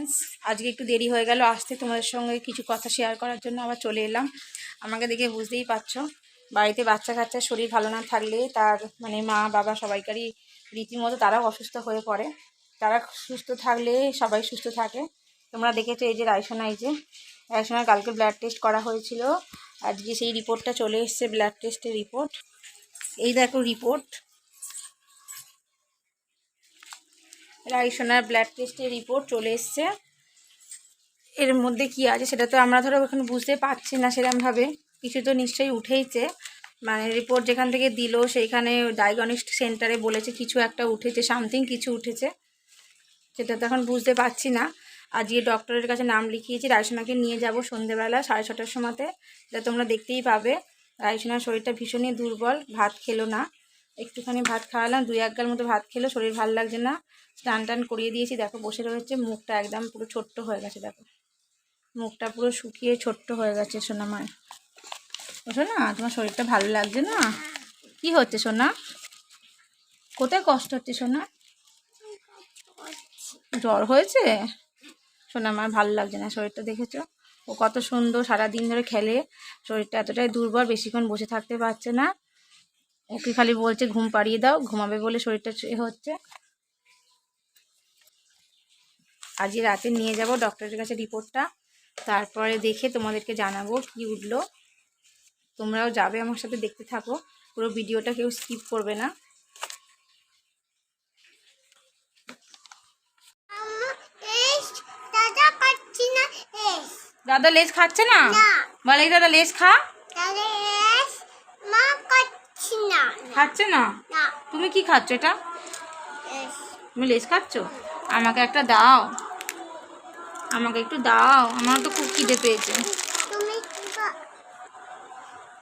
Friends আজকে একটু দেরি হয়ে গেল, আসতে তোমাদের সঙ্গে কিছু কথা শেয়ার করার জন্য আবার চলে এলাম। আমাকে দেখে বুঝতেই পারছ, বাড়িতে বাচ্চা কাচ্চার শরীর ভালো না থাকলে তার মানে মা, বাবা সবাইকারই রীতিমতো তারাও অসুস্থ হয়ে পড়ে। তারা সুস্থ থাকলে সবাই সুস্থ থাকে। তোমরা দেখেছ এই যে রায়সোনা, এই যে রায়সোনার কালকে ব্লাড টেস্ট করা হয়েছিল। আজকে সেই রিপোর্টটা চলে এসছে ব্লাড টেস্টের রিপোর্ট এই দেখো রিপোর্ট রাইসোনার ব্লাড টেস্টের রিপোর্ট চলে এসছে। এর মধ্যে কি আছে সেটা তো আমরা ধরো এখন বুঝতে পারছি না সেরকমভাবে কিছু তো নিশ্চয়ই উঠেইছে। মানে রিপোর্ট যেখান থেকে দিল সেইখানে ডায়াগনিস্ট সেন্টারে বলেছে কিছু একটা উঠেছে, সামথিং কিছু উঠেছে। সেটা তো এখন বুঝতে পারছি না। আর আজকে ডক্টরের কাছে নাম লিখিয়েছি, রায়সোনাকে নিয়ে যাব সন্ধেবেলা সাড়ে ছটার সময়তে। এটা তোমরা দেখতেই পাবে। রায়সোনার শরীরটা ভীষণই দুর্বল, ভাত খেলো না। একটুখানি ভাত খাওয়ালাম, দুই এক গাল মতো ভাত খেলো, শরীর ভালো লাগছে না। স্নান টান করিয়ে দিয়েছি, দেখো বসে রয়েছে, মুখটা একদম পুরো ছোট্ট হয়ে গেছে, দেখো। মুখটা পুরো শুকিয়ে ছোট্ট হয়ে গেছে সোনামায় সোনা, তোমার শরীরটা ভালো লাগছে না? কি হচ্ছে সোনা? কোথায় কষ্ট হচ্ছে সোনা? জ্বর হয়েছে? আমার ভালো লাগছে না শরীরটা দেখেছ? ও কত সুন্দর সারা দিন ধরে খেলে, শরীরটা এতটাই দুর্বল, বেশিক্ষণ বসে থাকতে পারছে না। ওকে খালি বলছে ঘুম পাড়িয়ে দাও ঘুমাবে বলে শরীরটা এ হচ্ছে। আজকে রাতে নিয়ে যাব ডক্টরের কাছে রিপোর্টটা তারপরে দেখে তোমাদেরকে জানাব কি উঠল। তোমরাও যাবে আমার সাথে দেখতে থাকো। পুরো ভিডিওটা কেউ স্কিপ করবে না। দাদা লেজ খাচ্ছে না? না। বলে দাদা লেজ খা দাদা এস মা পাচ্ছি না খাচ্ছে না? তুমি কি খাচ্ছ এটা? তুমি লেজ খাচ্ছ? আমাকে একটা দাও। আমাকে একটু দাও। আমার তো খুব খিদে পেয়েছে।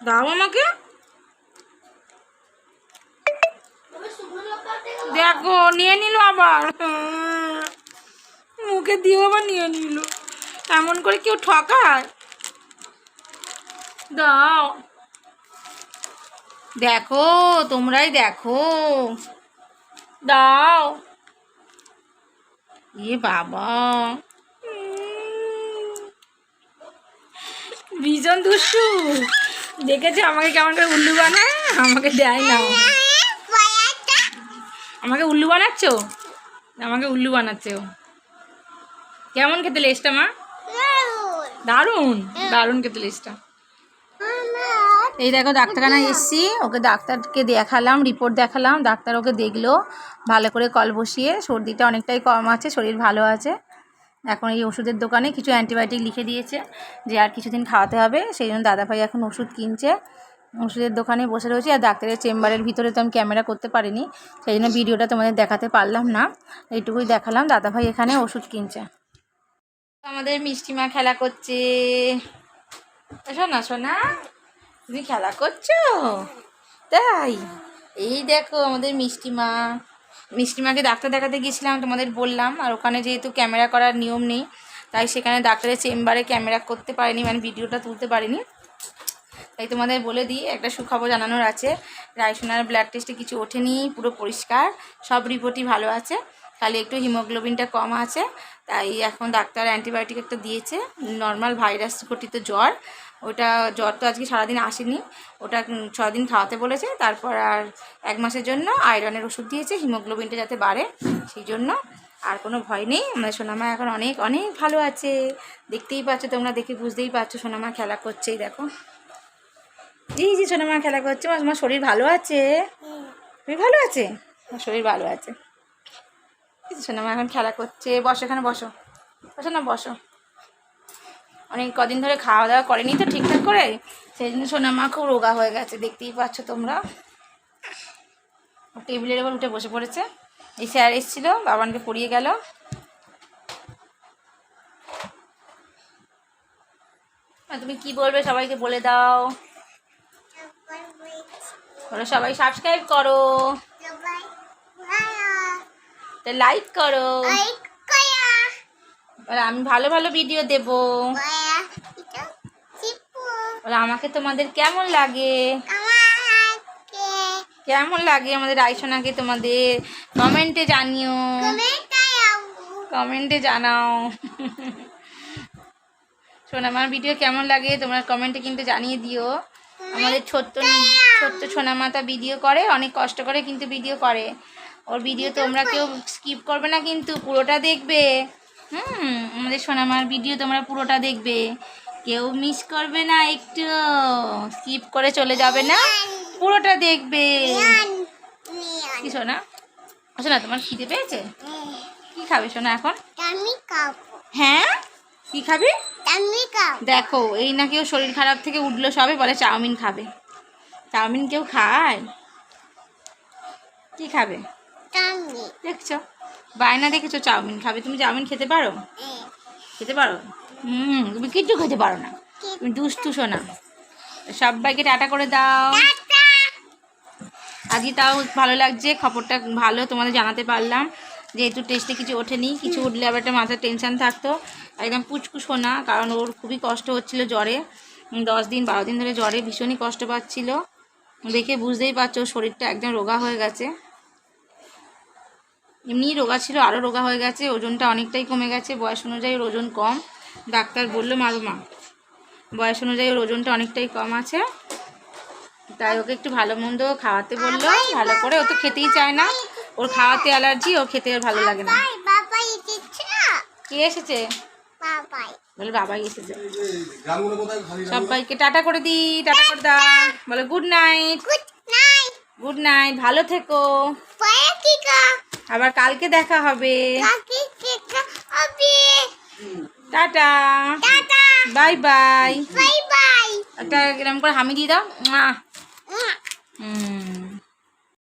দাও আমাকে। দেখো নিয়ে নিল আবার। মুখে দিয়েও আবার নিয়ে নিল। এমন করে কেউ ঠকায়? দাও। দেখো তোমরাই দেখো। দাও। এ বাবা। ভীষণ দুষ্টু দেখেছে আমাকে কেমন করে উল্লু বানায়? আমাকে দেয় না। আমাকে উল্লু বানাচ্ছ? আমাকে উল্লু বানাচ্ছে ও। কেমন খেতে লেসটা মা? দারুণ। দারুণ। খেতে লেসটা এই দেখো, ডাক্তারখানায় এসছি। ওকে ডাক্তারকে দেখালাম রিপোর্ট দেখালাম। ডাক্তার ওকে দেখল, ভালো করে কল বসিয়ে। সর্দিটা অনেকটাই কম আছে, শরীর ভালো আছে। এখন এই ওষুধের দোকানে কিছু অ্যান্টিবায়োটিক লিখে দিয়েছে যে আর কিছুদিন খাওয়াতে হবে। সেই জন্য দাদাভাই এখন ওষুধ কিনছে। ওষুধের দোকানে বসে রয়েছি আর ডাক্তারের চেম্বারের ভিতরে তো আমি ক্যামেরা করতে পারিনি। সেই জন্য ভিডিওটা তোমাদের দেখাতে পারলাম না। এইটুকুই দেখালাম। দাদাভাই এখানে ওষুধ কিনছে। আমাদের মিষ্টিমা খেলা করছে। শোনা শোনা তুমি খেলা করছ? তাই? এই দেখো আমাদের মিষ্টিমা মিষ্টিমাকে ডাক্তার দেখাতে গিয়েছিলাম, তোমাদের বললাম, আর ওখানে যেহেতু ক্যামেরা করার নিয়ম নেই, তাই সেখানে ডাক্তারের চেম্বারে ক্যামেরা করতে পারিনি মানে ভিডিওটা তুলতে পারিনি। তাই তোমাদের বলে দিই, একটা সুখবর জানানোর আছে, রায়সোনার ব্লাড টেস্টে কিছু ওঠেনি, পুরো পরিষ্কার, সব রিপোর্টই ভালো আছে, খালি একটু হিমোগ্লোবিনটা কম আছে, তাই এখন ডাক্তার অ্যান্টিবায়োটিক একটা দিয়েছে নর্মাল ভাইরাস ঘটিত জ্বর ওটা জ্বর তো আজকে সারাদিন আসেনি। ওটা ছদিন খাওয়াতে বলেছে। তারপর আর এক মাসের জন্য আয়রনের ওষুধ দিয়েছে, হিমোগ্লোবিনটা যাতে বাড়ে, সেই জন্য আর কোনো ভয় নেই। আমাদের সোনামা এখন অনেক অনেক ভালো আছে। দেখতেই পাচ্ছ, তোমরা দেখে বুঝতেই পারছ সোনামা খেলা করছেই, দেখো। জি জি, সোনামা খেলা করছে। আমার শরীর ভালো আছে? শরীর ভালো আছে? আমার শরীর ভালো আছে। সোনামা এখন খেলা করছে। বসো, এখানে বসো। বসো না, বসো। অনেক কদিন ধরে খাওয়া দাওয়া করেনি তো ঠিকঠাক করে? সেই জন্য সোনা মা খুব রোগা হয়ে গেছে দেখতেই পাচ্ছ তোমরা। টেবিলের এবার উঠে বসে পড়েছে। এই স্যার এসেছিল বাবানকে পড়িয়ে গেল। তুমি কি বলবে সবাইকে বলে দাও। সবাই বলো সবাই সাবস্ক্রাইব করো লাইক করা। বলো, আমি ভালো ভালো ভিডিও দেব। বলো, আমাকে তোমাদের কেমন লাগে? কেমন লাগে আমাদের আইসোনাকে তোমাদের? কমেন্টে জানিও। কমেন্টে জানাও। সোনামার ভিডিও কেমন লাগে তোমরা কমেন্টে কিন্তু জানিয়ে দিও। আমাদের ছোট্ট ছোট্ট সোনামাতা ভিডিও করে, অনেক কষ্ট করে কিন্তু ভিডিও করে। ওর ভিডিও তোমরা কেউ স্কিপ করবে না কিন্তু, পুরোটা দেখবে। হুম আমাদের সোনামার ভিডিও তোমরা পুরোটা দেখবে। কেউ মিস করবে না একটু। স্কিপ করে চলে যাবে না। পুরোটা দেখবে। কি সোনা? শোনা তোমার খিদে পেয়েছে? কি খাবে সোনা এখন? আমি খাব। হ্যাঁ? কি খাবি? আমি খাব। দেখো এই না কেউ শরীর খারাপ থেকে উঠল সবে বলে চাউমিন খাবে। চাউমিন কেউ খায়? কি খাবে? দেখছ? বায়না দেখেছ চাউমিন খাবে? তুমি চাউমিন খেতে পারো? খেতে পারো? হুম, তুমি কিচ্ছু খেতে পারো না। তুমি দুষ্টু শোনা সবাইকে টাটা করে দাও। আজকে তাও ভালো লাগছে, খবরটা ভালো, তোমাদের জানাতে পারলাম যেহেতু টেস্টে কিছু ওঠেনি, কিছু উঠলে আবার একটা মাথার টেনশন থাকতো। একদম পুচকু শোনা কারণ ওর খুবই কষ্ট হচ্ছিল জ্বরে। দশ দিন, বারো দিন ধরে জ্বরে ভীষণই কষ্ট পাচ্ছিল। দেখে বুঝতেই পারছ, শরীরটা একদম রোগা হয়ে গেছে। এমনিই রোগা ছিল আরও রোগা হয়ে গেছে ওজনটা অনেকটাই কমে গেছে বয়স অনুযায়ী ওর ওজন কম। ডাক্তার বলল মারো মা বয়স অনুযায়ী ওর ওজনটা অনেকটাই কম আছে। তাই ওকে একটু ভালো মন্দ খাওয়াতে বলল ভালো করে। ও তো খেতেই চায় না। ওর খাওয়াতে অ্যালার্জি ও খেতে আর ভালো লাগে না। কে এসেছে? বাবাই। বলে বাবাই এসেছে। সবাইকে টাটা করে দি টাটা করে দাও। বলে গুড নাইট। Good night. ভালো থেকো। পরে কি কা আবার কালকে দেখা হবে। Tata. Bye bye. Bye bye. একটা এরকম করে হামি দিয়ে দাও। হুম।